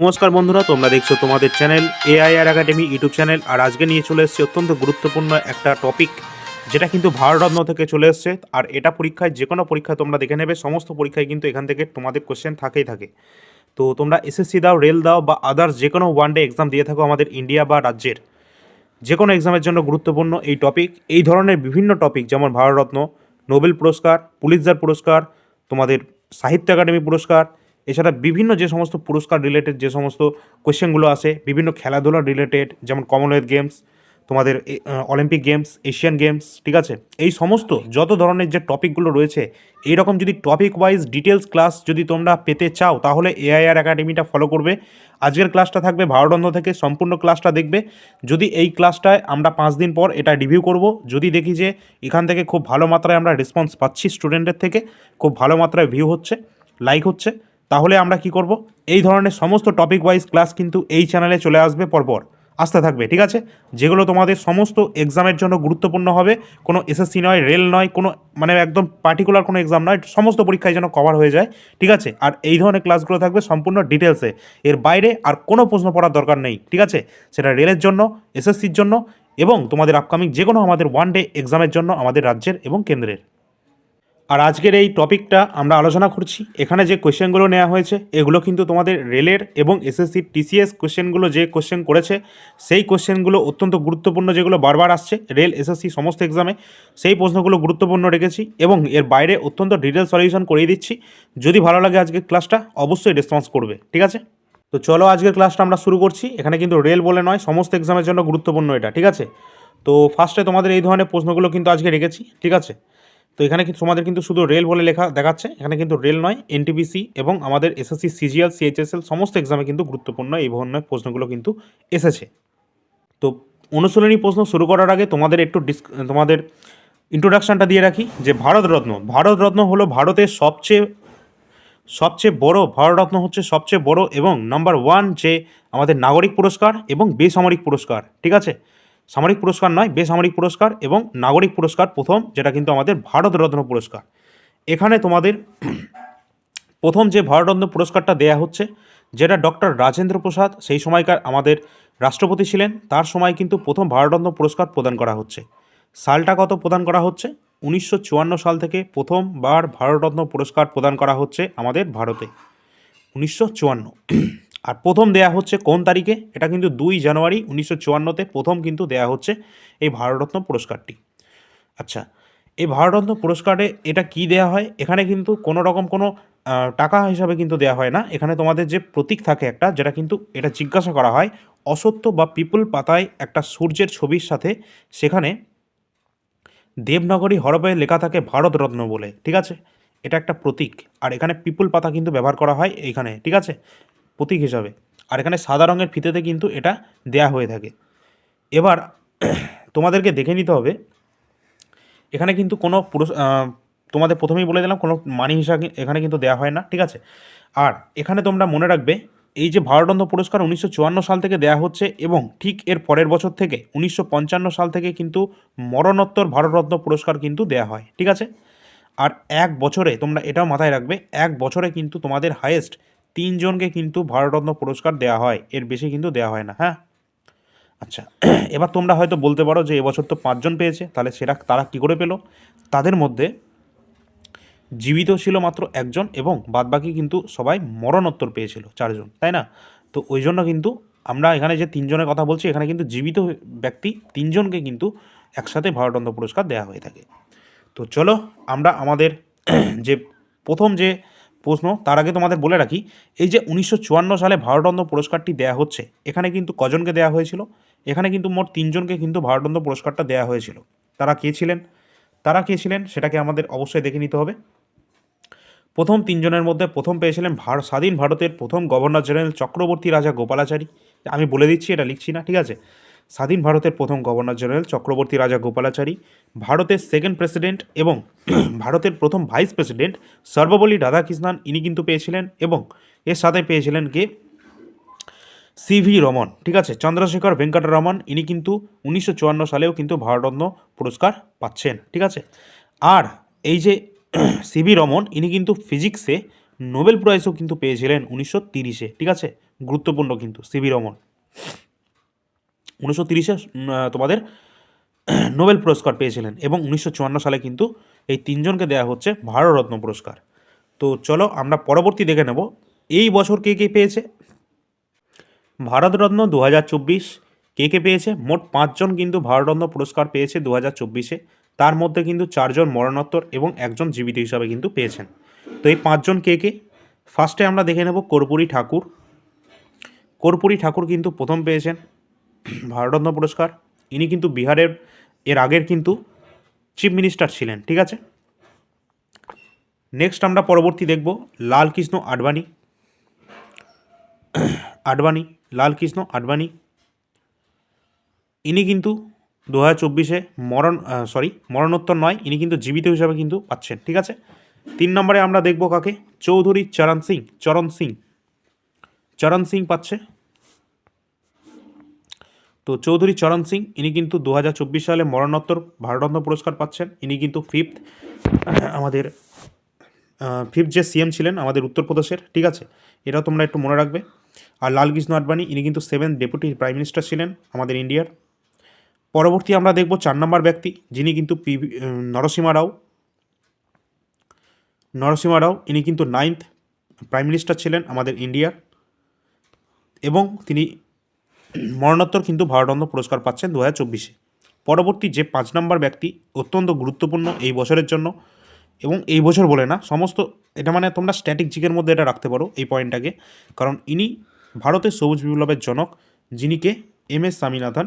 নমস্কার বন্ধুরা, তোমরা দেখছ তোমাদের channel AIR academy YouTube channel. আর আজকে নিয়ে চলে এসেছি অত্যন্ত গুরুত্বপূর্ণ একটা টপিক যেটা কিন্তু ভারতরত্ন থেকে চলে এসছে। আর এটা পরীক্ষায় যে কোনো পরীক্ষায় তোমরা দেখে নেবে, সমস্ত পরীক্ষায় কিন্তু এখান থেকে তোমাদের কোশ্চেন থাকেই থাকে। তো তোমরা এসএসসি দাও রেল দাও বা আদার্স যে কোনো ওয়ান ডে এক্সাম দিয়ে থাকো আমাদের ইন্ডিয়া বা রাজ্যের। যে কোনো এক্সামের জন্য গুরুত্বপূর্ণ এই টপিক এই ধরনের বিভিন্ন টপিক যেমন ভারতরত্ন নোবেল পুরস্কার পুলিৎজার পুরস্কার, তোমাদের সাহিত্য একাডেমি পুরস্কার এছাড়া বিভিন্ন যে সমস্ত পুরস্কার রিলেটেড যে সমস্ত কোয়েশ্চেনগুলো আসে, বিভিন্ন খেলাধুলা রিলেটেড যেমন কমনওয়েলথ গেমস তোমাদের অলিম্পিক গেমস এশিয়ান গেমস ঠিক আছে? এই সমস্ত যত ধরনের যে টপিকগুলো রয়েছে এই রকম যদি টপিক ওয়াইজ ডিটেলস ক্লাস যদি তোমরা পেতে চাও, তাহলে এআইআর একাডেমিটা ফলো করবে। আজকের ক্লাসটা থাকবে ভারতবন্ধ থেকে, সম্পূর্ণ ক্লাসটা দেখবে। যদি এই ক্লাসটায় আমরা পাঁচ দিন পর এটা রিভিউ করব, যদি দেখি যে এখান থেকে খুব ভালো মাত্রায় আমরা রেসপন্স পাচ্ছি স্টুডেন্টের থেকে, খুব ভালো মাত্রায় ভিউ হচ্ছে লাইক হচ্ছে তাহলে আমরা কি করব? এই ধরনের সমস্ত টপিক ওয়াইজ ক্লাস কিন্তু এই চ্যানেলে চলে আসবে পরপর। আসতে থাকবে, ঠিক আছে? যেগুলো তোমাদের সমস্ত এক্সামের জন্য গুরুত্বপূর্ণ হবে, কোনো এসএসসি নয়, রেল নয়, কোনো মানে একদম পার্টিকুলার কোনো এক্সাম নয়, সমস্ত পরীক্ষায় যেন কভার হয়ে যায়, ঠিক আছে? আর এই ধরনের ক্লাসগুলো থাকবে সম্পূর্ণ ডিটেলসে এর বাইরে আর কোনো প্রশ্ন পড়ার দরকার নেই, ঠিক আছে? সেটা রেলের জন্য এসএসসির জন্য এবং তোমাদের আপকামিং যে কোনো আমাদের ওয়ান ডে এক্সামের জন্য আমাদের রাজ্যের এবং কেন্দ্রের। আর আজকের এই টপিকটা আমরা আলোচনা করছি। এখানে যে কোশ্চেনগুলো নেওয়া হয়েছে, এগুলো কিন্তু তোমাদের রেলের এবং এসএসসি টিসিএস কোশ্চেনগুলো যে কোশ্চেন করেছে, সেই কোয়েশ্চেনগুলো অত্যন্ত গুরুত্বপূর্ণ যেগুলো বারবার আসছে। রেল এসএসসি সমস্ত এক্সামে সেই প্রশ্নগুলো গুরুত্বপূর্ণ রেখেছি এবং এর বাইরে অত্যন্ত ডিটেল সলিউশন করিয়ে দিচ্ছি। যদি ভালো লাগে আজকের ক্লাসটা অবশ্যই রেসপন্স করবে, ঠিক আছে? তো চলো আজকের ক্লাসটা আমরা শুরু করছি। এখানে কিন্তু রেল বলে নয়, সমস্ত এক্সামের জন্য গুরুত্বপূর্ণ এটা, ঠিক আছে? তো ফার্স্টে তোমাদের এই ধরনের প্রশ্নগুলো কিন্তু আজকে রেখেছি, ঠিক আছে? তো এখানে কিন্তু তোমাদের কিন্তু শুধু রেল বলে লেখা দেখাচ্ছে, এখানে কিন্তু রেল নয় এনটিপিসি এবং আমাদের এসএসসি সিজিএল সিএইচএসএল সমস্ত এক্সামে কিন্তু গুরুত্বপূর্ণ এই ধরনের প্রশ্নগুলো কিন্তু এসেছে। তো অনুশীলনী প্রশ্ন শুরু করার আগে তোমাদের একটু ডিস তোমাদের ইন্ট্রোডাকশানটা দিয়ে রাখি, যে ভারতরত্ন ভারতরত্ন হলো ভারতের সবচেয়ে সবচেয়ে বড়, ভারতরত্ন হচ্ছে সবচেয়ে বড় এবং নাম্বার ওয়ান যে আমাদের নাগরিক পুরস্কার এবং বেসামরিক পুরস্কার, ঠিক আছে? সামরিক পুরস্কার নয়, বেসামরিক পুরস্কার এবং নাগরিক পুরস্কার প্রথম, যেটা কিন্তু আমাদের ভারতরত্ন পুরস্কার। এখানে তোমাদের প্রথম যে ভারতরত্ন পুরস্কারটা দেয়া হচ্ছে, যেটা ডক্টর রাজেন্দ্র প্রসাদ, সেই সময়কার আমাদের রাষ্ট্রপতি ছিলেন, তার সময় কিন্তু প্রথম ভারতরত্ন পুরস্কার প্রদান করা হচ্ছে। সালটা কত প্রদান করা হচ্ছে? উনিশশো চুয়ান্ন সাল থেকে প্রথমবার ভারতরত্ন পুরস্কার প্রদান করা হচ্ছে আমাদের ভারতে। উনিশশো চুয়ান্ন। আর প্রথম দেয়া হচ্ছে কোন তারিখে? এটা কিন্তু দুই জানুয়ারি উনিশশো চুয়ান্নতে প্রথম কিন্তু দেয়া হচ্ছে এই ভারতরত্ন পুরস্কারটি। আচ্ছা এই ভারতরত্ন পুরস্কারে এটা কি দেয়া হয়? এখানে কিন্তু কোনো রকম কোনো টাকা হিসাবে কিন্তু দেয়া হয় না। এখানে তোমাদের যে প্রতীক থাকে একটা, যেটা কিন্তু এটা জিজ্ঞাসা করা হয়, অসত্য বা পিপুল পাতায় একটা সূর্যের ছবির সাথে। সেখানে দেবনগরী হরপে লেখা থাকে ভারতরত্ন বলে, ঠিক আছে? এটা একটা প্রতীক। আর এখানে পিপুল পাতা কিন্তু ব্যবহার করা হয় এইখানে, ঠিক আছে? প্রতীক হিসাবে। আর এখানে সাদা রঙের ফিতেতে কিন্তু এটা দেয়া হয়ে থাকে। এবার তোমাদেরকে দেখে নিতে হবে, এখানে কিন্তু কোনো পুরুষ তোমাদের প্রথমেই বলে দিলাম কোনো মানি হিসাবে এখানে কিন্তু দেওয়া হয় না, ঠিক আছে? আর এখানে তোমরা মনে রাখবে, এই যে ভারতরত্ন পুরস্কার উনিশশো চুয়ান্ন সাল থেকে দেয়া হচ্ছে এবং ঠিক এর পরের বছর থেকে উনিশশো পঞ্চান্ন সাল থেকে কিন্তু মরণোত্তর ভারতরত্ন পুরস্কার কিন্তু দেয়া হয়, ঠিক আছে? আর এক বছরে তোমরা এটাও মাথায় রাখবে, এক বছরে কিন্তু তোমাদের হায়েস্ট তিনজনকে কিন্তু ভারতরত্ন পুরস্কার দেওয়া হয়। এর বেশি কিন্তু দেওয়া হয় না হ্যাঁ? আচ্ছা এবার তোমরা হয়তো বলতে পারো যে এবছর তো পাঁচজন পেয়েছে, তাহলে সেটা তারা কী করে পেল? তাদের মধ্যে জীবিত ছিল মাত্র একজন এবং বাদবাকি কিন্তু সবাই মরণোত্তর পেয়েছিল চারজন, তাই না? তো ওই জন্য কিন্তু আমরা এখানে যে তিনজনের কথা বলছি, এখানে কিন্তু জীবিত ব্যক্তি তিনজনকে কিন্তু একসাথে ভারতরত্ন পুরস্কার দেওয়া হয়ে থাকে। তো চলো আমরা আমাদের যে প্রথম যে প্রশ্ন, তার আগে তোমাদের বলে রাখি, এই যে উনিশশো চুয়ান্ন সালে ভারতরত্ন পুরস্কারটি দেওয়া হচ্ছে, এখানে কিন্তু কজনকে দেওয়া হয়েছিল? এখানে কিন্তু মোট তিনজনকে কিন্তু ভারতরত্ন পুরস্কারটা দেওয়া হয়েছিল। তারা কে ছিলেন? তারা কে ছিলেন? সেটাকে আমাদের অবশ্যই দেখে নিতে হবে। প্রথম তিনজনের মধ্যে প্রথম পেয়েছিলেন ভার, স্বাধীন ভারতের প্রথম গভর্নর জেনারেল চক্রবর্তী রাজা গোপালাচারী। আমি বলে দিচ্ছি, এটা লিখছি না, ঠিক আছে? স্বাধীন ভারতের প্রথম গভর্নর জেনারেল চক্রবর্তী রাজা গোপালাচারী, ভারতের সেকেন্ড প্রেসিডেন্ট এবং ভারতের প্রথম ভাইস প্রেসিডেন্ট সর্বপল্লী রাধাকৃষ্ণন ইনি কিন্তু পেয়েছিলেন এবং এর সাথে পেয়েছিলেন কে? সিভি রমন, ঠিক আছে? চন্দ্রশেখর ভেঙ্কটরমন ইনি কিন্তু উনিশশো চুয়ান্ন সালেও কিন্তু ভারতরত্ন পুরস্কার পাচ্ছেন, ঠিক আছে? আর এই যে সিভি রমন, ইনি কিন্তু ফিজিক্সে নোবেল প্রাইজও কিন্তু পেয়েছিলেন উনিশশো তিরিশে, ঠিক আছে? গুরুত্বপূর্ণ কিন্তু সিভি রমন। উনিশশো তিরিশে তোমাদের নোবেল পুরস্কার পেয়েছিলেন এবং উনিশশো চুয়ান্ন সালে কিন্তু এই তিনজনকে দেওয়া হচ্ছে ভারতরত্ন পুরস্কার। তো চলো আমরা পরবর্তী দেখে নেব, এই বছর কে কে পেয়েছে? ভারতরত্ন দু হাজার চব্বিশ কে কে পেয়েছে? মোট পাঁচজন কিন্তু ভারতরত্ন পুরস্কার পেয়েছে দু হাজার চব্বিশে। তার মধ্যে কিন্তু চারজন মরণোত্তর এবং একজন জীবিত হিসাবে কিন্তু পেয়েছেন। তো এই পাঁচজন কে কে? ফার্স্টে আমরা দেখে নেব কর্পূরী ঠাকুর। কর্পূরী ঠাকুর কিন্তু প্রথম পেয়েছেন। ভারতরত্ন পুরস্কার। ইনি কিন্তু বিহারের, এর আগের কিন্তু চিফ মিনিস্টার ছিলেন, ঠিক আছে? নেক্সট আমরা পরবর্তী দেখব লালকৃষ্ণ আডবাণী। আডবাণী, লালকৃষ্ণ আডবাণী। ইনি কিন্তু দু হাজার চব্বিশে মরণ সরি মরণোত্তর নয়, ইনি কিন্তু জীবিত হিসাবে কিন্তু পাচ্ছেন, ঠিক আছে? তিন নম্বরে আমরা দেখব কাকে? চৌধুরী চরণ সিং চরণ সিং। চরণ সিং পাচ্ছে। তো চৌধুরী চরণ সিং, ইনি কিন্তু দু হাজার চব্বিশ সালে মরণোত্তর ভারতরত্ন পুরস্কার পাচ্ছেন। ইনি কিন্তু ফিফথ আমাদের ফিফথ যে সিএম ছিলেন আমাদের উত্তরপ্রদেশের, ঠিক আছে? এটাও তোমরা একটু মনে রাখবে। আর লালকৃষ্ণ আডবাণী, ইনি কিন্তু সেভেন ডেপুটি প্রাইম মিনিস্টার ছিলেন আমাদের ইন্ডিয়ার পরবর্তী আমরা দেখব চার নম্বর ব্যক্তি, যিনি কিন্তু পি নরসিমা রাও। নরসিমা রাও, ইনি কিন্তু নাইন্থ প্রাইম মিনিস্টার ছিলেন আমাদের ইন্ডিয়ার এবং তিনি মরণোত্তর কিন্তু ভারতরত্ন পুরস্কার পাচ্ছেন দু হাজার চব্বিশে। পরবর্তী যে পাঁচ নম্বর ব্যক্তি অত্যন্ত গুরুত্বপূর্ণ এই বছরের জন্য, এবং এই বছর বলে না, সমস্ত, এটা মানে তোমরা স্ট্যাটিক জিকের মধ্যে এটা রাখতে পারো এই পয়েন্টটাকে কারণ ইনি ভারতের সবুজ বিপ্লবের জনক যিনিকে এম এস স্বামীনাথন।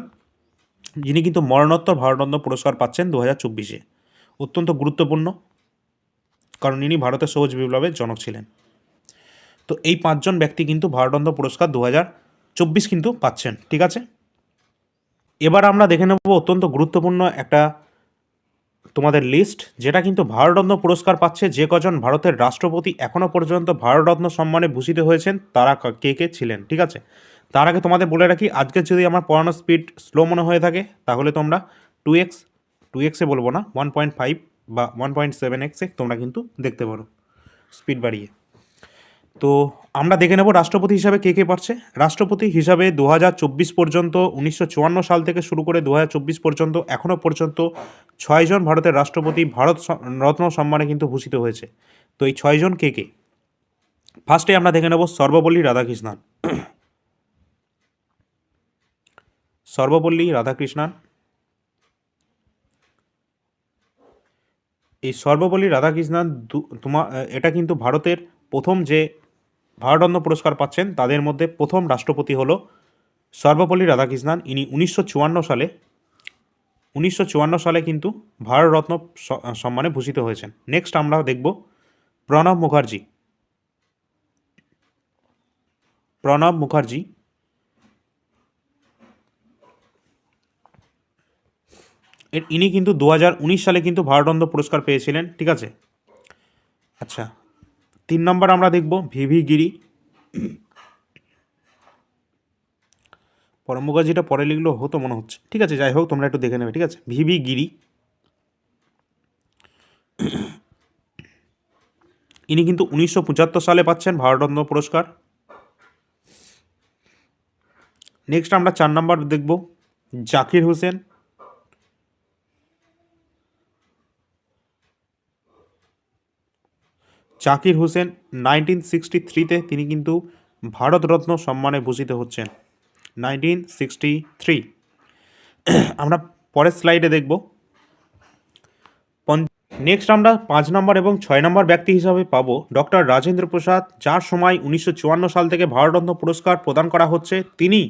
যিনি কিন্তু মরণোত্তর ভারতরত্ন পুরস্কার পাচ্ছেন দু হাজার চব্বিশে। অত্যন্ত গুরুত্বপূর্ণ, কারণ ইনি ভারতের সবুজ বিপ্লবের জনক ছিলেন। তো এই পাঁচজন ব্যক্তি কিন্তু ভারতরত্ন পুরস্কার দু হাজার চব্বিশ কিন্তু পাচ্ছেন, ঠিক আছে? এবার আমরা দেখে নেব অত্যন্ত গুরুত্বপূর্ণ একটা তোমাদের লিস্ট যেটা কিন্তু ভারতরত্ন পুরস্কার পাচ্ছে যে কজন ভারতের রাষ্ট্রপতি এখনও পর্যন্ত ভারতরত্ন সম্মানে ভূষিত হয়েছেন, তারা কে কে ছিলেন, ঠিক আছে? তার আগে তোমাদের বলে রাখি, আজকে যদি আমার পড়ানোর স্পিড স্লো মনে হয়ে থাকে, তাহলে তোমরা টু এক্স টু এক্সে বলব না ওয়ান পয়েন্ট ফাইভ বা ওয়ান পয়েন্ট সেভেন এক্সে তোমরা কিন্তু দেখতে পারো স্পিড বাড়িয়ে। তো আমরা দেখে নেব রাষ্ট্রপতি হিসাবে কে কে পারছে। রাষ্ট্রপতি হিসাবে দু হাজার চব্বিশ পর্যন্ত, উনিশশো চুয়ান্ন সাল থেকে শুরু করে দু হাজার চব্বিশ পর্যন্ত এখনও পর্যন্ত ছয়জন ভারতের রাষ্ট্রপতি ভারত রত্ন সম্মানে কিন্তু ভূষিত হয়েছে। তো এই ছয়জন কে কে? ফার্স্টে আমরা দেখে নেব সর্বপল্লী রাধাকৃষ্ণন। সর্বপল্লী রাধাকৃষ্ণন। এই সর্বপল্লী রাধাকৃষ্ণন দু- তোমা এটা কিন্তু ভারতের প্রথম যে ভারতরত্ন পুরস্কার পাচ্ছেন। তাদের মধ্যে প্রথম রাষ্ট্রপতি হলো সর্বপল্লী রাধাকৃষ্ণন। ইনি উনিশশো চুয়ান্ন সালে, উনিশশো চুয়ান্ন সালে কিন্তু ভারতরত্ন সম্মানে ভূষিত হয়েছেন। নেক্সট আমরা দেখব প্রণব মুখার্জি। প্রণব মুখার্জি ইনি কিন্তু দু হাজার উনিশ সালে কিন্তু ভারতরত্ন পুরস্কার পেয়েছিলেন। ঠিক আছে? আচ্ছা। তিন নম্বর আমরা দেখব ভিভি গিরি। পরমুখার্জিটা পরে লিখলেও হতো মনে হচ্ছে। ঠিক আছে, যাই হোক, তোমরা একটু দেখে নেবে, ঠিক আছে? ভিভি গিরি। ইনি কিন্তু উনিশশো পঁচাত্তর সালে পাচ্ছেন ভারতরত্ন পুরস্কার। নেক্সট আমরা চার নম্বর দেখব জাকির হোসেন। জাকির হোসেন নাইনটিন সিক্সটি থ্রিতে তিনি কিন্তু ভারতরত্ন সম্মানে ভূষিত হচ্ছেন। Nineteen sixty three. আমরা পরের স্লাইডে দেখব। নেক্সট আমরা পাঁচ নম্বর এবং ছয় নম্বর ব্যক্তি হিসাবে পাবো ডক্টর রাজেন্দ্র প্রসাদ, যার সময় উনিশশো চুয়ান্ন সাল থেকে ভারতরত্ন পুরস্কার প্রদান করা হচ্ছে। তিনি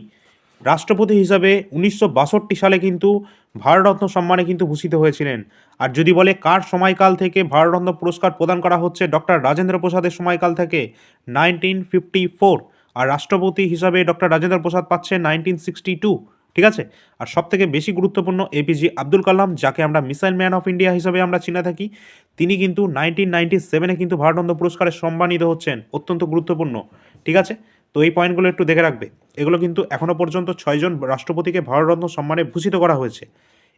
রাষ্ট্রপতি হিসাবে উনিশশো বাষট্টি সালে কিন্তু ভারতরত্ন সম্মানে কিন্তু ভূষিত হয়েছিলেন। আর যদি বলে কার সময়কাল থেকে ভারতরত্ন পুরস্কার প্রদান করা হচ্ছে ডক্টর রাজেন্দ্র প্রসাদের সময়কাল থেকে? Nineteen fifty four. আর রাষ্ট্রপতি হিসাবে ডক্টর রাজেন্দ্র প্রসাদ পাচ্ছে নাইনটিন সিক্সটি টু। ঠিক আছে? আর সব থেকে বেশি গুরুত্বপূর্ণ এপিজে আব্দুল কালাম, যাকে আমরা মিসাইল ম্যান অফ ইন্ডিয়া হিসাবে আমরা চিনে থাকি, তিনি কিন্তু নাইনটিন নাইনটি সেভেনে কিন্তু ভারতরত্ন পুরস্কারে সম্মানিত হচ্ছেন। অত্যন্ত গুরুত্বপূর্ণ। ঠিক আছে? তো এই পয়েন্টগুলো একটু দেখে রাখবে। এগুলো কিন্তু এখনও পর্যন্ত ছয়জন রাষ্ট্রপতিকে ভারতরত্ন সম্মানে ভূষিত করা হয়েছে।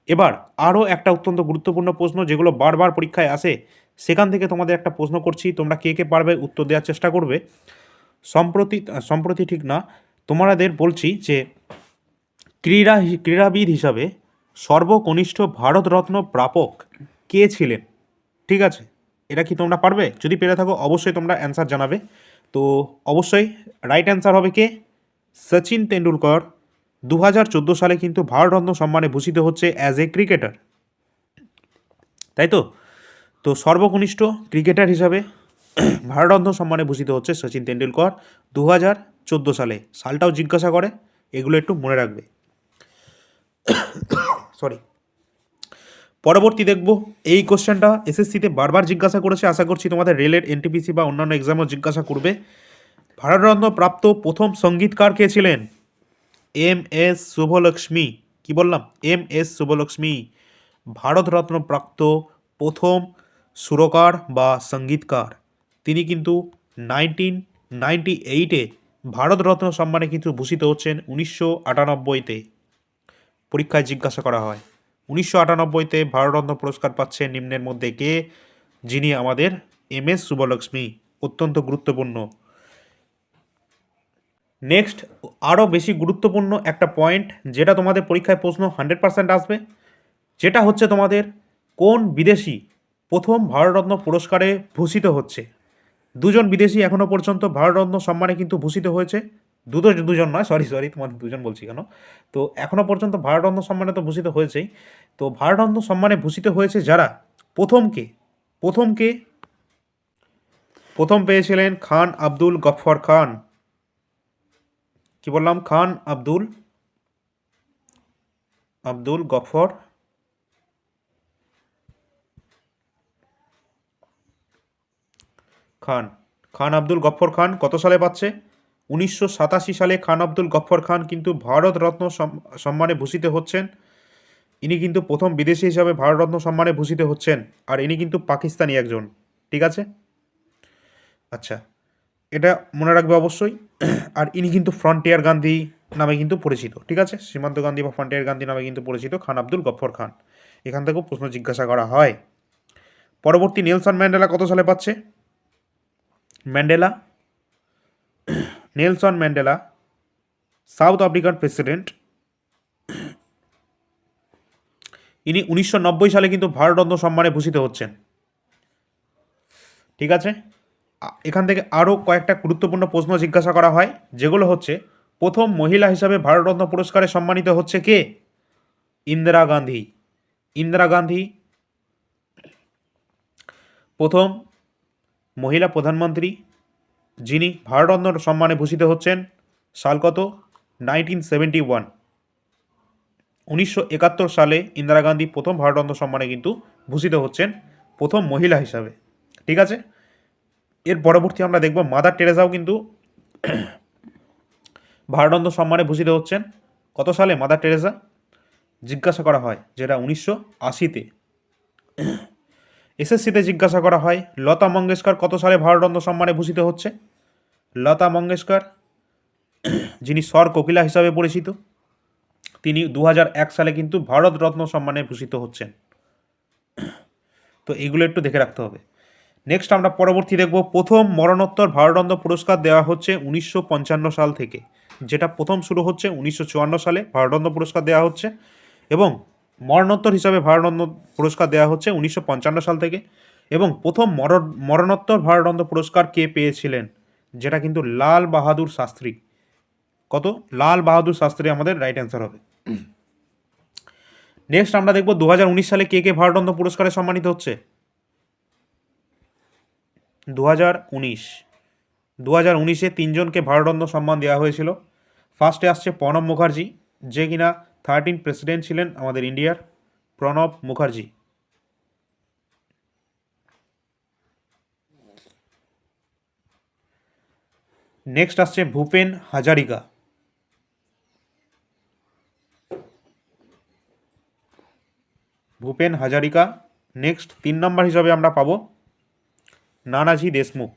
এবার আরও একটা অত্যন্ত গুরুত্বপূর্ণ প্রশ্ন যেগুলো বারবার পরীক্ষায় আসে, সেখান থেকে তোমাদের একটা প্রশ্ন করছি, তোমরা কে কে পারবে উত্তর দেওয়ার চেষ্টা করবে। সম্প্রতি সম্প্রতি ঠিক না, তোমাদের বলছি যে ক্রীড়া ক্রীড়াবিদ হিসাবে সর্বকনিষ্ঠ ভারতরত্ন প্রাপক কে ছিলেন? ঠিক আছে? এটা কি তোমরা পারবে? যদি পেরে থাকো, অবশ্যই তোমরা অ্যান্সার জানাবে। তো অবশ্যই রাইট অ্যান্সার হবে কে? সচিন তেন্ডুলকর। দু হাজার চোদ্দ সালে কিন্তু ভারতরত্ন সম্মানে ভূষিত হচ্ছে অ্যাজ এ ক্রিকেটার তাই তো? তো সর্বকনিষ্ঠ ক্রিকেটার হিসাবে ভারতরত্ন সম্মানে ভূষিত হচ্ছে সচিন তেন্ডুলকর দু হাজার চোদ্দ সালে। সালটাও জিজ্ঞাসা করে, এগুলো একটু মনে রাখবে। সরি পরবর্তী দেখব। এই কোশ্চেনটা এসএসসিতে বারবার জিজ্ঞাসা করেছে। আশা করছি তোমাদের রেলের এনটিপিসি বা অন্যান্য এক্সামও জিজ্ঞাসা করবে। ভারতরত্ন প্রাপ্ত প্রথম সঙ্গীতকার কে ছিলেন? M S Subbulakshmi. কি বললাম? M S Subhalakshmi. ভারতরত্ন প্রাপ্ত প্রথম সুরকার বা সঙ্গীতকার। তিনি কিন্তু নাইনটিন নাইনটি এইটে ভারতরত্ন সম্মানে কিন্তু ভূষিত হচ্ছেন উনিশশো আটানব্বইতে। পরীক্ষায় জিজ্ঞাসা করা হয়। উনিশশো আটানব্বইতে ভারতরত্ন পুরস্কার পাচ্ছেন নিম্নের মধ্যে কে? যিনি আমাদের এম এস শুভলক্ষ্মী অত্যন্ত গুরুত্বপূর্ণ। নেক্সট, আরও বেশি গুরুত্বপূর্ণ একটা পয়েন্ট, যেটা তোমাদের পরীক্ষায় প্রশ্ন হান্ড্রেড পার্সেন্ট আসবে, যেটা হচ্ছে তোমাদের কোন বিদেশি প্রথম ভারতরত্ন পুরস্কারে ভূষিত হচ্ছে। দুজন বিদেশি এখনও পর্যন্ত ভারতরত্ন সম্মানে কিন্তু ভূষিত হয়েছে। দুটো দুজন নয় সরি সরি তোমাদের দুজন বলছি কেন? তো এখনও পর্যন্ত ভারতরত্ন সম্মানে তো ভূষিত হয়েছেই। তো ভারতরত্ন সম্মানে ভূষিত হয়েছে যারা? প্রথমকে প্রথমকে প্রথম পেয়েছিলেন খান আব্দুল গফর খান। কি বললাম? খান আব্দুল আব্দুল গফর খান। খান আব্দুল গফর খান কত সালে পাচ্ছে? উনিশশো সাতাশি সালে খান আব্দুল গফর খান কিন্তু ভারতরত্ন সম- সম্মানে ভূষিত হচ্ছেন। ইনি কিন্তু প্রথম বিদেশি হিসাবে ভারতরত্ন সম্মানে ভূষিত হচ্ছেন, আর ইনি কিন্তু পাকিস্তানি একজন। ঠিক আছে? আচ্ছা এটা মনে রাখবে অবশ্যই। আর ইনি কিন্তু ফ্রন্টিয়ার গান্ধী নামে কিন্তু পরিচিত। ঠিক আছে? সীমান্ত গান্ধী বা ফ্রন্টিয়ার গান্ধী নামে কিন্তু পরিচিত খান আব্দুল গফর খান। এখান থেকেও প্রশ্ন জিজ্ঞাসা করা হয়। পরবর্তী নেলসন ম্যান্ডেলা কত সালে পাচ্ছে? Mandela Nelson Mandela, South African president. ইনি উনিশশো নব্বই সালে কিন্তু ভারতরত্ন সম্মানে ভূষিত হচ্ছেন। ঠিক আছে? এখান থেকে আরও কয়েকটা গুরুত্বপূর্ণ প্রশ্ন জিজ্ঞাসা করা হয়, যেগুলো হচ্ছে, প্রথম মহিলা হিসাবে ভারতরত্ন পুরস্কারে সম্মানিত হচ্ছে কে? ইন্দিরা গান্ধী। ইন্দিরা গান্ধী, প্রথম মহিলা প্রধানমন্ত্রী যিনি ভারতরত্ন সম্মানে ভূষিত হচ্ছেন, সাল কত? নাইনটিন সেভেন্টি ওয়ান উনিশশো একাত্তর সালে ইন্দিরা গান্ধী প্রথম ভারতরত্ন সম্মানে কিন্তু ভূষিত হচ্ছেন, প্রথম মহিলা হিসাবে। ঠিক আছে? এর পরবর্তী আমরা দেখব মাদার টেরেসাও কিন্তু ভারতরত্ন সম্মানে ভূষিত হচ্ছেন। কত সালে মাদার টেরেসা? জিজ্ঞাসা করা হয়, যেটা উনিশশো আশিতে। এসএসসিতে জিজ্ঞাসা করা হয়, লতা মঙ্গেশকর কত সালে ভারতরত্ন সম্মানে ভূষিত হচ্ছে? লতা মঙ্গেশকর, যিনি স্বর কোকিলা হিসাবে পরিচিত, তিনি দু সালে কিন্তু ভারতরত্ন সম্মানে ভূষিত হচ্ছেন। তো এগুলো একটু দেখে রাখতে হবে। নেক্সট আমরা পরবর্তী দেখব, প্রথম মরণোত্তর ভারতরত্ন পুরস্কার দেওয়া হচ্ছে উনিশশো পঞ্চান্ন সাল থেকে, যেটা প্রথম শুরু হচ্ছে উনিশশো চুয়ান্ন সালে ভারতরত্ন পুরস্কার দেওয়া হচ্ছে এবং মরণোত্তর হিসাবে ভারতরত্ন পুরস্কার দেওয়া হচ্ছে উনিশশো পঞ্চান্ন সাল থেকে। এবং প্রথম মরণ, মরণোত্তর ভারতরত্ন পুরস্কার কে পেয়েছিলেন? যেটা কিন্তু লাল বাহাদুর শাস্ত্রী। কত? লাল বাহাদুর শাস্ত্রী আমাদের রাইট অ্যান্সার হবে। নেক্সট আমরা দেখব দু হাজার উনিশ সালে কে কে ভারতরত্ন পুরস্কারে সম্মানিত হচ্ছে? দু হাজার উনিশ। দু হাজার উনিশে তিনজনকে ভারতরত্ন সম্মান দেওয়া হয়েছিল। ফার্স্টে আসছে প্রণব মুখার্জি, যে কিনা থার্টিন প্রেসিডেন্ট ছিলেন আমাদের ইন্ডিয়ার প্রণব মুখার্জি। নেক্সট আসছে ভূপেন হাজারিকা। ভূপেন হাজারিকা নেক্সট তিন নম্বর হিসাবে আমরা পাবো নানাজি দেশমুখ।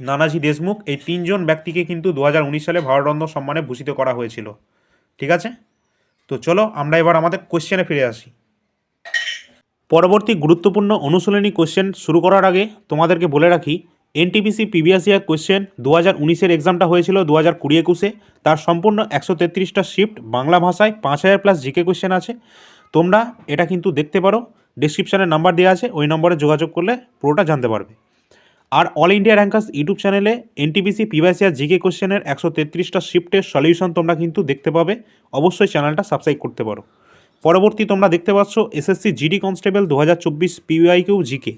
নানাজি দেশমুখ, এই তিনজন ব্যক্তিকে কিন্তু দু হাজার উনিশ সালে ভারতরত্ন সম্মানে ভূষিত করা হয়েছিল। ঠিক আছে? তো চলো, আমরা এবার আমাদের কোশ্চেনে ফিরে আসি। পরবর্তী গুরুত্বপূর্ণ অনুশীলনী কোশ্চেন শুরু করার আগে তোমাদেরকে বলে রাখি এনটিপিসি প্রিভিয়াস ইয়ার কোশ্চেন দু হাজার উনিশের এক্সামটা হয়েছিল দু হাজার কুড়ি একুশে। তার সম্পূর্ণ একশো তেত্রিশটা শিফট বাংলা ভাষায় পাঁচ হাজার প্লাস জিকে কোশ্চেন আছে। তোমরা এটা কিন্তু দেখতে পারো। ডিসক্রিপশানে নাম্বার দেওয়া আছে, ওই নম্বরে যোগাযোগ করলে পুরোটা জানতে পারবে। আর অল ইন্ডিয়া র্যাঙ্কার্স ইউটিউব চ্যানেলে এনটিপিসি প্রিভিয়াস ইয়ার জিকে কোশ্চেনের একশো তেত্রিশটা শিফটের সলিউশন তোমরা কিন্তু দেখতে পাবে। অবশ্যই চ্যানেলটা সাবস্ক্রাইব করতে পারো। পরবর্তী তোমরা দেখতে পাচ্ছ এসএসসি জিডি কনস্টেবল দু হাজার চব্বিশ পিউআইকিউ জিকে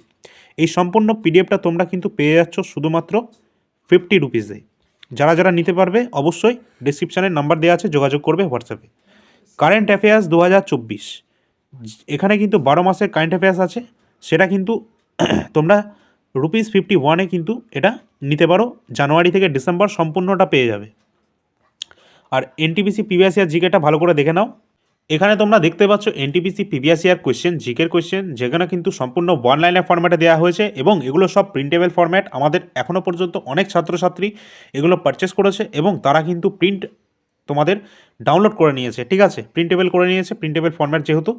এই সম্পূর্ণ পিডিএফটা তোমরা কিন্তু পেয়ে যাচ্ছ শুধুমাত্র ফিফটি রুপিসে যারা যারা নিতে পারবে, অবশ্যই ডিসক্রিপশানের নাম্বার দেওয়া আছে, যোগাযোগ করবে হোয়াটসঅ্যাপে কারেন্ট অ্যাফেয়ার্স দু হাজার চব্বিশ। এখানে কিন্তু বারো মাসের কারেন্ট অ্যাফেয়ার্স আছে। সেটা কিন্তু তোমরা রুপিস ফিফটি ওয়ানে কিন্তু এটা নিতে পারো। জানুয়ারি থেকে ডিসেম্বর সম্পূর্ণটা পেয়ে যাবে। আর এনটিপিসি প্রিভিয়াস ইয়ার জিকেটা ভালো করে দেখে নাও। এখানে তোমরা দেখতে পাচ্ছ এনটিপিসি প্রিভিয়াস ইয়ার কোয়েশ্চেন জিকের কোয়েশ্চেন যেখানে কিন্তু সম্পূর্ণ ওয়ান লাইনের ফর্ম্যাটে দেওয়া হয়েছে এবং এগুলো সব প্রিন্টেবল ফর্ম্যাট আমাদের এখনও পর্যন্ত অনেক ছাত্রছাত্রী এগুলো পারচেস করেছে এবং তারা কিন্তু প্রিন্ট তোমাদের ডাউনলোড করে নিয়েছে, ঠিক আছে? প্রিন্টেবল করে নিয়েছে প্রিন্টেবল ফর্ম্যাট যেহেতু,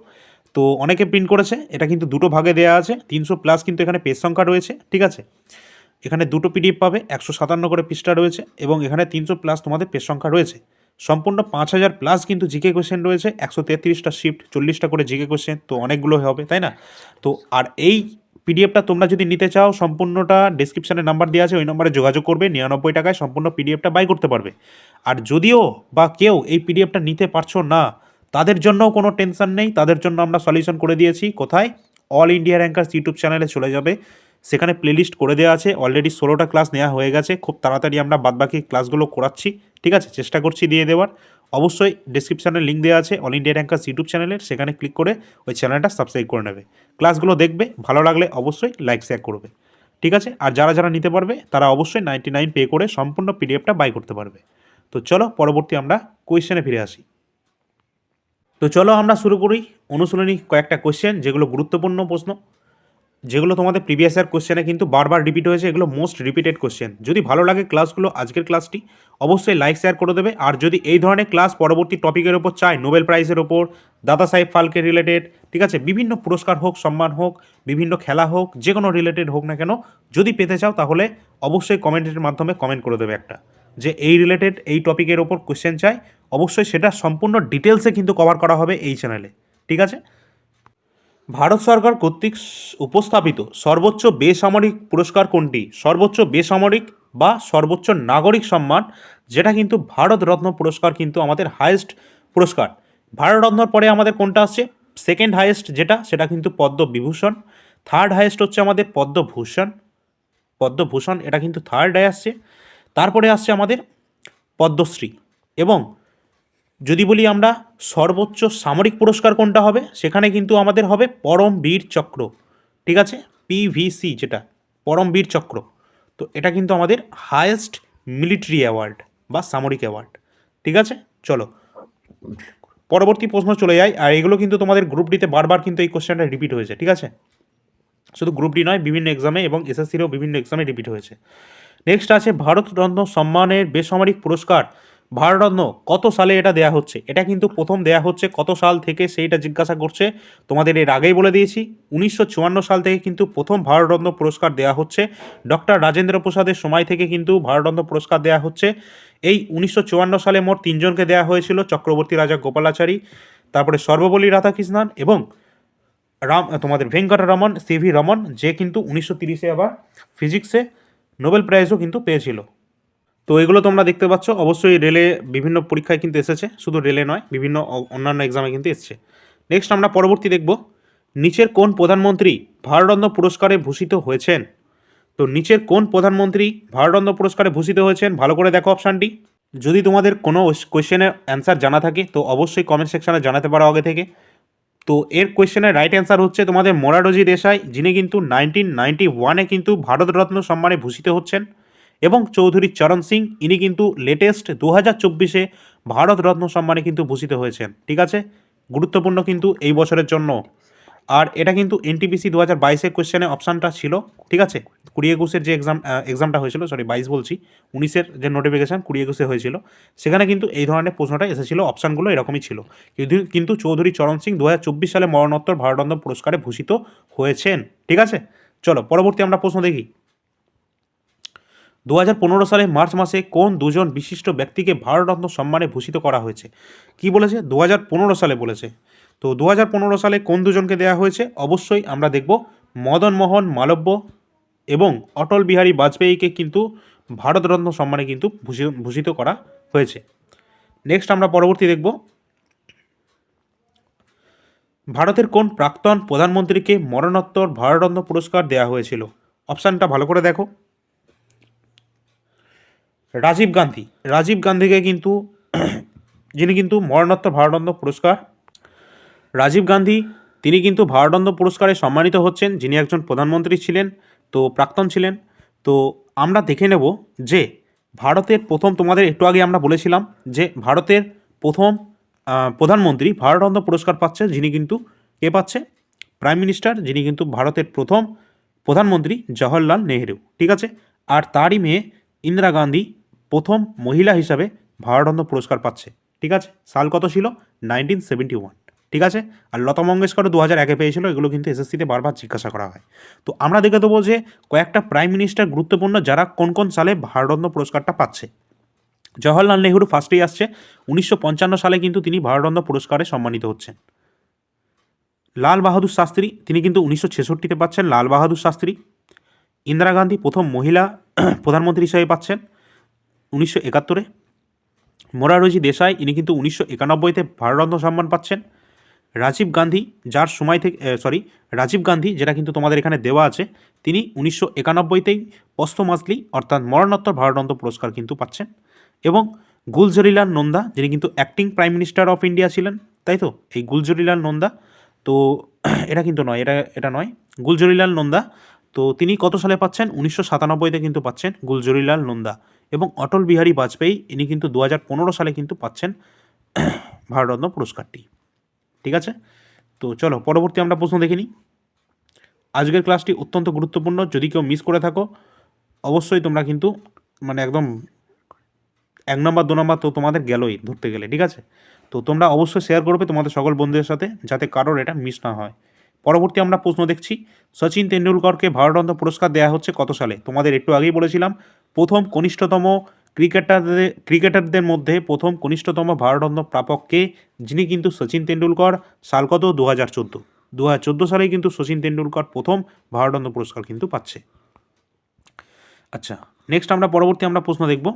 তো অনেকে প্রিন্ট করেছে, এটা কিন্তু দুটো ভাগে দেওয়া আছে, তিনশো প্লাস কিন্তু এখানে পেজ সংখ্যা রয়েছে, ঠিক আছে? এখানে দুটো পিডিএফ পাবে, একশো সাতান্ন করে পৃষ্ঠা রয়েছে, এবং এখানে তিনশো প্লাস তোমাদের পেজ সংখ্যা রয়েছে। সম্পূর্ণ পাঁচ হাজার প্লাস কিন্তু জিকে কোশ্চেন রয়েছে, একশো তেত্রিশটা শিফট চল্লিশটা করে জিকে কোয়েশ্চেন তো অনেকগুলো হবে, তাই না? তো আর এই পিডিএফটা তোমরা যদি নিতে চাও, সম্পূর্ণটা ডিসক্রিপশানে নাম্বার দেওয়া আছে, ওই নম্বরে যোগাযোগ করবে, নিরানব্বই টাকায় সম্পূর্ণ পিডিএফটা বাই করতে পারবে। আর যদিও বা কেউ এই পিডিএফটা নিতে পারছ না, তাদের জন্যও কোনো টেনশন নেই, তাদের জন্য আমরা সলিউশন করে দিয়েছি। কোথায়? অল ইন্ডিয়া র্যাঙ্কার্স ইউটিউব চ্যানেলে চলে যাবে। সেখানে প্লেলিস্ট করে দেওয়া আছে অলরেডি ষোলোটা ক্লাস নেওয়া হয়ে গেছে। খুব তাড়াতাড়ি আমরা বাদবাকি ক্লাসগুলো করাচ্ছি। ঠিক আছে, চেষ্টা করছি দিয়ে দেওয়ার। অবশ্যই ডিসক্রিপশানে লিঙ্ক দেওয়া আছে অল ইন্ডিয়া র্যাঙ্কার্স ইউটিউব চ্যানেলের সেখানে ক্লিক করে ওই চ্যানেলটা সাবস্ক্রাইব করে নেবে। ক্লাসগুলো দেখবে, ভালো লাগলে অবশ্যই লাইক শেয়ার করবে। ঠিক আছে? আর যারা যারা নিতে পারবে, তারা অবশ্যই নাইনটি নাইন পে করে সম্পূর্ণ পিডিএফটা বাই করতে পারবে। তো চলো, পরবর্তী আমরা কোয়েশ্চেনে ফিরে আসি। তো চলো, আমরা শুরু করি অনুশীলনী কয়েকটা কোয়েশ্চেন যেগুলো গুরুত্বপূর্ণ প্রশ্ন। যেগুলো তোমাদের প্রিভিয়াস ইয়ার কোশ্চেনে কিন্তু বারবার রিপিট হয়েছে, এগুলো মোস্ট রিপিটেড কোশ্চেন যদি ভালো লাগে ক্লাসগুলো আজকের ক্লাসটি অবশ্যই লাইক শেয়ার করে দেবে। আর যদি এই ধরনের ক্লাস পরবর্তী টপিকের ওপর চাই নোবেল প্রাইজের ওপর দাদা সাহেব ফালকে রিলেটেড ঠিক আছে? বিভিন্ন পুরস্কার হোক, সম্মান হোক, বিভিন্ন খেলা হোক যে কোনো রিলেটেড হোক না কেন, যদি পেতে চাও তাহলে অবশ্যই কমেন্টের মাধ্যমে কমেন্ট করে দেবে একটা। যে এই রিলেটেড এই টপিকের ওপর কোশ্চেন চাই অবশ্যই সেটা সম্পূর্ণ ডিটেলসে কিন্তু কভার করা হবে এই চ্যানেলে ঠিক আছে? ভারত সরকার কর্তৃক উপস্থাপিত সর্বোচ্চ বেসামরিক পুরস্কার কোনটি? সর্বোচ্চ বেসামরিক বা সর্বোচ্চ নাগরিক সম্মান, যেটা কিন্তু ভারত রত্ন পুরস্কার কিন্তু আমাদের হায়েস্ট পুরস্কার। ভারত রত্নর পরে আমাদের কোনটা আসছে? সেকেন্ড হায়েস্ট যেটা, সেটা কিন্তু পদ্মবিভূষণ। থার্ড হায়েস্ট হচ্ছে আমাদের পদ্মভূষণ। পদ্মভূষণ, এটা কিন্তু থার্ডে আসছে। তারপরে আসছে আমাদের পদ্মশ্রী। এবং যদি বলি আমরা সর্বোচ্চ সামরিক পুরস্কার কোনটা হবে? সেখানে কিন্তু আমাদের হবে পরম বীর চক্র। ঠিক আছে? পিভিসি যেটা পরম বীর চক্র। তো এটা কিন্তু আমাদের হায়েস্ট মিলিটারি অ্যাওয়ার্ড বা সামরিক অ্যাওয়ার্ড ঠিক আছে? চলো, পরবর্তী প্রশ্ন চলে যায় আর এগুলো কিন্তু তোমাদের গ্রুপ ডিতে বারবার কিন্তু এই কোশ্চেনটা রিপিট হয়েছে, ঠিক আছে? শুধু গ্রুপ ডি নয়, বিভিন্ন এক্সামে এবং এসএসসিরও বিভিন্ন এক্সামে রিপিট হয়েছে। নেক্সট আছে, ভারতরত্ন সম্মানের বেসামরিক পুরস্কার ভারতরত্ন, কত সালে এটা দেয়া হচ্ছে? এটা কিন্তু প্রথম দেয়া হচ্ছে কত সাল থেকে সেইটা জিজ্ঞাসা করছে। তোমাদের এর আগেই বলে দিয়েছি, উনিশশো চুয়ান্ন সাল থেকে কিন্তু প্রথম ভারতরত্ন পুরস্কার দেওয়া হচ্ছে। ডক্টর রাজেন্দ্র প্রসাদের সময় থেকে কিন্তু ভারতরত্ন পুরস্কার দেওয়া হচ্ছে। এই উনিশশো চুয়ান্ন সালে মোট তিনজনকে দেওয়া হয়েছিল, চক্রবর্তী রাজা গোপালাচারী, তারপরে সর্বপল্লী রাধাকৃষ্ণন এবং রাম, তোমাদের ভেঙ্কটরমন সিভি রমন, যে কিন্তু উনিশশো তিরিশে আবার ফিজিক্সে নোবেল প্রাইজও কিন্তু পেয়েছিল। তো এগুলো তোমরা দেখতে পাচ্ছ। অবশ্যই রেলে বিভিন্ন পরীক্ষায় কিন্তু এসেছে। শুধু রেলে নয়, বিভিন্ন অন্যান্য এক্সামে কিন্তু এসছে। নেক্সট আমরা পরবর্তী দেখব। নিচের কোন প্রধানমন্ত্রী ভারতরত্ন পুরস্কারে ভূষিত হয়েছেন? তো নিচের কোন প্রধানমন্ত্রী ভারতরত্ন পুরস্কারে ভূষিত হয়েছেন? ভালো করে দেখো অপশানটি। যদি তোমাদের কোনো কোয়েশ্চেনের অ্যান্সার জানা থাকে, তো অবশ্যই কমেন্ট সেকশনে জানাতে পারো আগে থেকে। তো এর কোয়েশ্চেনের রাইট অ্যান্সার হচ্ছে তোমাদের মোরারোজি দেশাই, যিনি কিন্তু নাইনটিন নাইনটি ওয়ানে কিন্তু ভারতরত্ন সম্মানে ভূষিত হচ্ছেন। এবং চৌধুরী চরণ সিং, ইনি কিন্তু লেটেস্ট দু হাজার চব্বিশে ভারতরত্ন সম্মানে কিন্তু ভূষিত হয়েছেন, ঠিক আছে? গুরুত্বপূর্ণ কিন্তু এই বছরের জন্য। আর এটা কিন্তু এনটিপিসি দু হাজার বাইশের কোয়েশ্চেনে অপশানটা ছিল, ঠিক আছে? কুড়ি একুশের যে এক্সাম এক্সামটা হয়েছিল সরি বাইশ বলছি, উনিশের যে নোটিফিকেশান কুড়ি একুশে হয়েছিল, সেখানে কিন্তু এই ধরনের প্রশ্নটা এসেছিল অপশানগুলো এরকমই ছিল। কিন্তু চৌধুরী চরণ সিং দু হাজার চব্বিশ সালে মরণোত্তর ভারতরত্ন পুরস্কারে ভূষিত হয়েছেন, ঠিক আছে? চলো, পরবর্তী আমরা প্রশ্ন দেখি। দু হাজার পনেরো সালে মার্চ মাসে কোন দুজন বিশিষ্ট ব্যক্তিকে ভারতরত্ন সম্মানে ভূষিত করা হয়েছে? কি বলেছে? দু হাজার পনেরো সালে বলেছে। তো দু হাজার পনেরো সালে কোন দুজনকে দেওয়া হয়েছে? অবশ্যই আমরা দেখব মদন মোহন মালব্য এবং অটল বিহারী বাজপেয়ীকে কিন্তু ভারতরত্ন সম্মানে কিন্তু ভূষিত ভূষিত করা হয়েছে। নেক্সট আমরা পরবর্তী দেখব। ভারতের কোন প্রাক্তন প্রধানমন্ত্রীকে মরণোত্তর ভারতরত্ন পুরস্কার দেওয়া হয়েছিল? অপশানটা ভালো করে দেখো। রাজীব গান্ধী। রাজীব গান্ধীকে কিন্তু, যিনি কিন্তু মরণোত্তর ভারতরত্ন পুরস্কার, রাজীব গান্ধী, তিনি কিন্তু ভারতরত্ন পুরস্কারে সম্মানিত হচ্ছেন। যিনি একজন প্রধানমন্ত্রী ছিলেন, তো প্রাক্তন ছিলেন। তো আমরা দেখে নেব যে ভারতের প্রথম, তোমাদের একটু আগে আমরা বলেছিলাম যে ভারতের প্রথম প্রধানমন্ত্রী ভারতরত্ন পুরস্কার পাচ্ছে, যিনি কিন্তু কে পাচ্ছে? প্রাইম মিনিস্টার যিনি কিন্তু ভারতের প্রথম প্রধানমন্ত্রী, জওহরলাল নেহেরু। ঠিক আছে? আর তারই মেয়ে ইন্দিরা গান্ধী প্রথম মহিলা হিসাবে ভারতরত্ন পুরস্কার পাচ্ছে। ঠিক আছে? সাল কত ছিল? নাইনটিন সেভেন্টি ওয়ান ঠিক আছে? আর লতা মঙ্গেশকরও দু হাজার একে পেয়েছিল, এগুলো কিন্তু এসএসসিতে বারবার জিজ্ঞাসা করা হয়। তো আমরা দেখে দেবো যে কয়েকটা প্রাইম মিনিস্টার গুরুত্বপূর্ণ যারা কোন কোন সালে ভারতরত্ন পুরস্কারটা পাচ্ছে। জওহরলাল নেহরু ফার্স্টেই আসছে। উনিশশো পঞ্চান্ন সালে কিন্তু তিনি ভারতরত্ন পুরস্কারে সম্মানিত হচ্ছেন। লাল বাহাদুর শাস্ত্রী, তিনি কিন্তু উনিশশো ছেষট্টিতে পাচ্ছেন লাল বাহাদুর শাস্ত্রী। ইন্দিরা গান্ধী প্রথম মহিলা প্রধানমন্ত্রী হিসেবে পাচ্ছেন। উনিশশো একাত্তরে মোরারজি দেশাই, ইনি কিন্তু উনিশশো একানব্বইতে ভারতরত্ন সম্মান পাচ্ছেন। রাজীব গান্ধী, যার সময় থেকে সরি রাজীব গান্ধী, যেটা কিন্তু তোমাদের এখানে দেওয়া আছে, তিনি উনিশশো একানব্বইতেই পস্তমাসলি অর্থাৎ মরণোত্তর ভারতরত্ন পুরস্কার কিন্তু পাচ্ছেন। এবং গুলজরিলাল নন্দা, যিনি কিন্তু acting prime minister of India ছিলেন, তাই তো? এই গুলজরিলাল নন্দা, তো, এটা কিন্তু নয়, এটা এটা নয়। গুলজরিলাল নন্দা তো তিনি কত সালে পাচ্ছেন? উনিশশো সাতানব্বইতে কিন্তু পাচ্ছেন গুলজরিলাল নন্দা এবং অটল বিহারী বাজপেয়ী। ইনি কিন্তু দু হাজার পনেরো সালে কিন্তু পাচ্ছেন ভারতরত্ন পুরস্কারটি। ঠিক আছে? তো চলো, পরবর্তী আমরা প্রশ্ন দেখে নিই। আজকের ক্লাসটি অত্যন্ত গুরুত্বপূর্ণ। যদি কেউ মিস করে থাকো, অবশ্যই তোমরা কিন্তু মানে একদম এক নম্বর, দু নম্বর তো তোমাদের গেলই ধরতে গেলে। ঠিক আছে? তো তোমরা অবশ্যই শেয়ার করবে তোমাদের সকল বন্ধুদের সাথে যাতে কারোর এটা মিস না হয়। পরবর্তী আমরা প্রশ্ন দেখছি, সচিন তেন্ডুলকরকে ভারতরত্ন পুরস্কার দেওয়া হচ্ছে কত সালে? তোমাদের একটু আগেই বলেছিলাম, প্রথম কনিষ্ঠতম ক্রিকেটারদের ক্রিকেটারদের মধ্যে প্রথম কনিষ্ঠতম ভারতরত্ন প্রাপক কে? যিনি কিন্তু সচিন তেন্ডুলকর সাল কত দু হাজার চোদ্দ। দু হাজার চোদ্দ সালেই কিন্তু সচিন তেন্ডুলকর প্রথম ভারতরত্ন পুরস্কার কিন্তু পাচ্ছে। আচ্ছা নেক্সট আমরা পরবর্তী আমরা প্রশ্ন দেখব।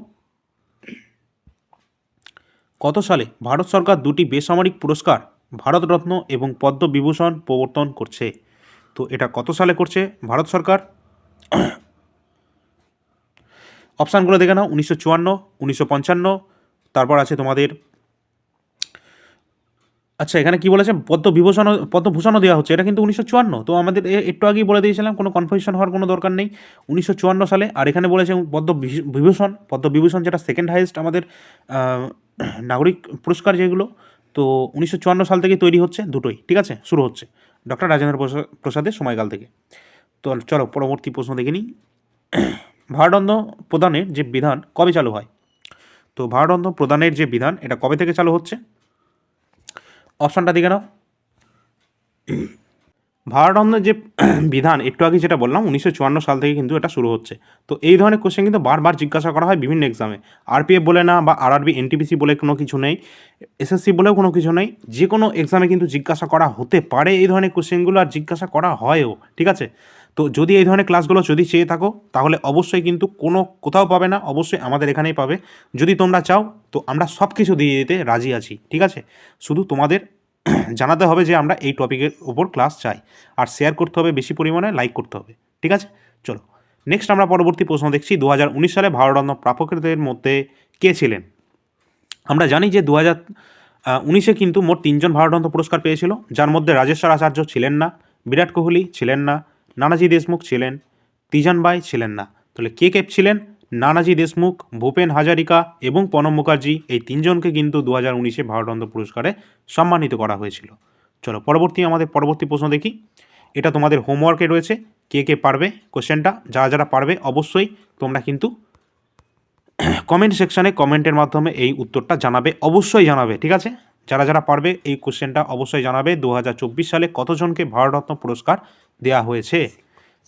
কত সালে ভারত সরকার দুটি বেসামরিক পুরস্কার ভারতরত্ন এবং পদ্মবিভূষণ প্রবর্তন করছে। তো এটা কত সালে করছে? ভারত সরকার? অপশানগুলো দেখে নাও। উনিশশো চুয়ান্ন, উনিশশো পঞ্চান্ন, তারপর আছে তোমাদের আচ্ছা এখানে কি বলেছে? পদ্মবিভূষণ, পদ্মভূষণও দেওয়া হচ্ছে। এটা কিন্তু উনিশশো চুয়ান্ন। তো আমাদের একটু আগেই বলে দিয়েছিলাম, কোনো কনফিউশন হওয়ার কোনো দরকার নেই। উনিশশো চুয়ান্ন সালে, আর এখানে বলেছে পদ্ম বিভূ- বিভূষণ পদ্মবিভূষণ যেটা সেকেন্ড হাইয়েস্ট আমাদের নাগরিক পুরস্কার যেগুলো তো উনিশশো চুয়ান্ন সাল থেকে তৈরি হচ্ছে দুটোই, ঠিক আছে? শুরু হচ্ছে। ডক্টর রাজেন্দ্র প্রসা- প্রসাদের সময়কাল থেকে। তো চলো পরবর্তী প্রশ্ন দেখে নিই। ভারদণ্ড প্রদানের যে বিধান কবে চালু হয়? তো ভারদণ্ড প্রদানের যে বিধান, এটা কবে থেকে চালু হচ্ছে? অপশানটা দিকে নাও। ভারতরত্নের যে বিধান, একটু আগে যেটা বললাম, উনিশশো চুয়ান্ন সাল থেকে কিন্তু এটা শুরু হচ্ছে। তো এই ধরনের কোশ্চেন কিন্তু বারবার জিজ্ঞাসা করা হয় বিভিন্ন এক্সামে আরপিএফ বলে না বা আরআরবি এনটিপিসি বলে কোনো কিছু নেই এসএসসি বলেও কোনো কিছু নেই যে কোনো এক্সামে কিন্তু জিজ্ঞাসা করা হতে পারে এই ধরনের কোশ্চেনগুলো আর জিজ্ঞাসা করা হয়ও, ঠিক আছে? তো যদি এই ধরনের ক্লাসগুলো যদি চেয়ে থাকো, তাহলে অবশ্যই কিন্তু কোনো কোথাও পাবে না, অবশ্যই আমাদের এখানেই পাবে। যদি তোমরা চাও, তো আমরা সব কিছু দিয়ে দিতে রাজি আছি, ঠিক আছে? শুধু তোমাদের জানাতে হবে যে আমরা এই টপিকের উপর ক্লাস চাই। আর শেয়ার করতে হবে বেশি পরিমাণে লাইক করতে হবে। ঠিক আছে? চলো। নেক্সট আমরা পরবর্তী প্রশ্ন দেখছি। দু হাজার উনিশ সালে ভারতরত্ন প্রাপকদের মধ্যে কে ছিলেন? আমরা জানি যে দু হাজার উনিশে কিন্তু মোট তিনজন ভারতরত্ন পুরস্কার পেয়েছিল, যার মধ্যে রাজেশ্বর আচার্য ছিলেন না, বিরাট কোহলি ছিলেন না, নানাজি দেশমুখ ছিলেন, তিজান বাই ছিলেন না। তাহলে কে কে ছিলেন? নানাজি দেশমুখ, ভূপেন হাজারিকা এবং প্রণব মুখার্জি এই তিনজনকে কিন্তু দু হাজার উনিশে ভারতরত্ন পুরস্কারে সম্মানিত করা হয়েছিল। চলো পরবর্তী আমাদের পরবর্তী প্রশ্ন দেখি। এটা তোমাদের হোমওয়ার্কে রয়েছে। কে কে পারবে কোশ্চেনটা? যারা যারা পারবে অবশ্যই তোমরা কিন্তু কমেন্ট সেকশানে কমেন্টের মাধ্যমে এই উত্তরটা জানাবে। অবশ্যই জানাবে, ঠিক আছে? যারা যারা পারবে এই কোশ্চেনটা অবশ্যই জানাবে। দু হাজার চব্বিশ সালে কতজনকে ভারতরত্ন পুরস্কার দেওয়া হয়েছে?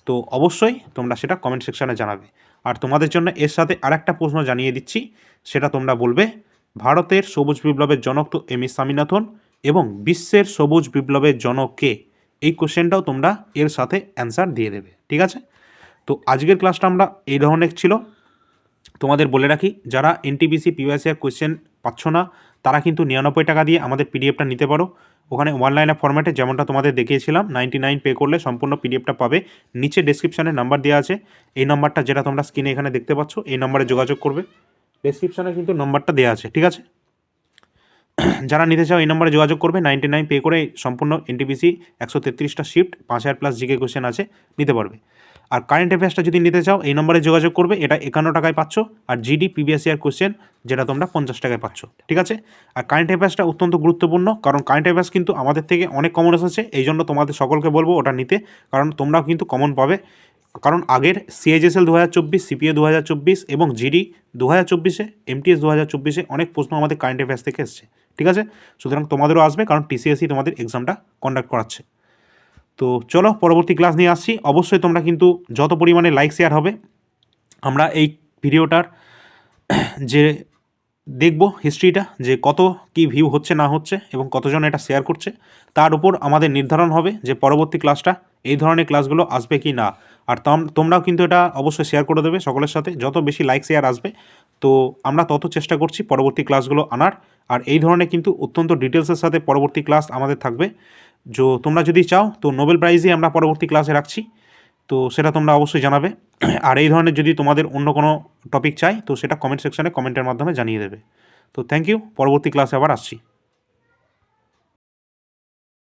তো অবশ্যই তোমরা সেটা কমেন্ট সেকশানে জানাবে। আর তোমাদের জন্য এর সাথে আরেকটা প্রশ্ন জানিয়ে দিচ্ছি, সেটা তোমরা বলবে, ভারতের সবুজ বিপ্লবের জনক তো এম এস স্বামীনাথন এবং বিশ্বের সবুজ বিপ্লবের জনক কে? এই কোশ্চেনটাও তোমরা এর সাথে অ্যান্সার দিয়ে দেবে, ঠিক আছে? তো আজকের ক্লাসটা আমরা এই ধরনের ছিল। তোমাদের বলে রাখি, যারা এনটিপিসি পিওয়াইসিআর কোয়েশ্চেন পাচ্ছ না, তারা কিন্তু নিরানব্বই টাকা দিয়ে আমাদের পিডিএফটা নিতে পারো। ওখানে ওয়ান লাইনের ফরম্যাটে যেমনটা তোমাদের দেখিয়েছিলাম নাইনটি নাইন পে করলে সম্পূর্ণ পিডিএফটা পাবে। নিচে ডিসক্রিপশানে নাম্বার দেওয়া আছে। এই নাম্বারটা যেটা তোমরা স্ক্রিনে এখানে দেখতে পাচ্ছ, এই নাম্বারে যোগাযোগ করবে। ডিসক্রিপশানে কিন্তু নাম্বারটা দেওয়া আছে, ঠিক আছে? যারা নিতে চাও, এই নাম্বারে যোগাযোগ করবে। নাইনটি নাইন পে করে সম্পূর্ণ এনটিপিসি একশো তেত্রিশটা শিফট পাঁচ হাজার প্লাস জিকে কোয়েশ্চেন আছে, নিতে পারবে। আর কারেন্ট অ্যাফেয়ার্সটা যদি নিতে চাও, এই নম্বরে যোগাযোগ করবে, এটা একান্ন টাকায় পাচ্ছ, আর জিডি পিবিএস ইয়ার কোশ্চেন যেটা তোমরা পঞ্চাশ টাকায় পাচ্ছ, ঠিক আছে? আর কারেন্ট অ্যাফেয়ার্সটা অত্যন্ত গুরুত্বপূর্ণ, কারণ কারেন্ট অ্যাফেয়ার্স কিন্তু আমাদের থেকে অনেক কমন এসেছে এই জন্য তোমাদের সকলকে বলব ওটা নিতে, কারণ তোমরাও কিন্তু কমন পাবে। কারণ আগের সিএইচএসএল দু হাজার চব্বিশ সিপিএ দু হাজার চব্বিশ এবং জিডি দু হাজার চব্বিশে এমটিএস দু হাজার চব্বিশে অনেক প্রশ্ন আমাদের কারেন্ট অ্যাফেয়ার্স থেকে এসছে, ঠিক আছে? সুতরাং তোমাদেরও আসবে, কারণ টিসিএসই E তোমাদের এক্সামটা কন্ডাক্ট করাচ্ছে। তো চলো পরবর্তী ক্লাস নিয়ে আসছি অবশ্যই তোমরা কিন্তু যত পরিমাণে লাইক শেয়ার হবে, আমরা এই ভিডিওটার যে দেখব হিস্ট্রিটা যে কত কি ভিউ হচ্ছে, না হচ্ছে, এবং কতজন এটা শেয়ার করছে, তার উপর আমাদের নির্ধারণ হবে যে পরবর্তী ক্লাসটা এই ধরনের ক্লাসগুলো আসবে কি না। আর তম- তোমরাও কিন্তু এটা অবশ্যই শেয়ার করে দেবে সকলের সাথে, যত বেশি লাইক শেয়ার আসবে, তো আমরা তত চেষ্টা করছি পরবর্তী ক্লাসগুলো আনার। আর এই ধরনের কিন্তু অত্যন্ত ডিটেলসের সাথে পরবর্তী ক্লাস আমাদের থাকবে। যে তোমরা যদি চাও তো নোবেল প্রাইজই আমরা পরবর্তী ক্লাসে রাখছি তো সেটা তোমরা অবশ্যই জানাবে আর এই ধরনের যদি তোমাদের অন্য কোনো টপিক চাই তো সেটা কমেন্ট সেকশনে কমেন্টের মাধ্যমে জানিয়ে দেবে তো থ্যাংক ইউ পরবর্তী ক্লাসে আবার আসছি।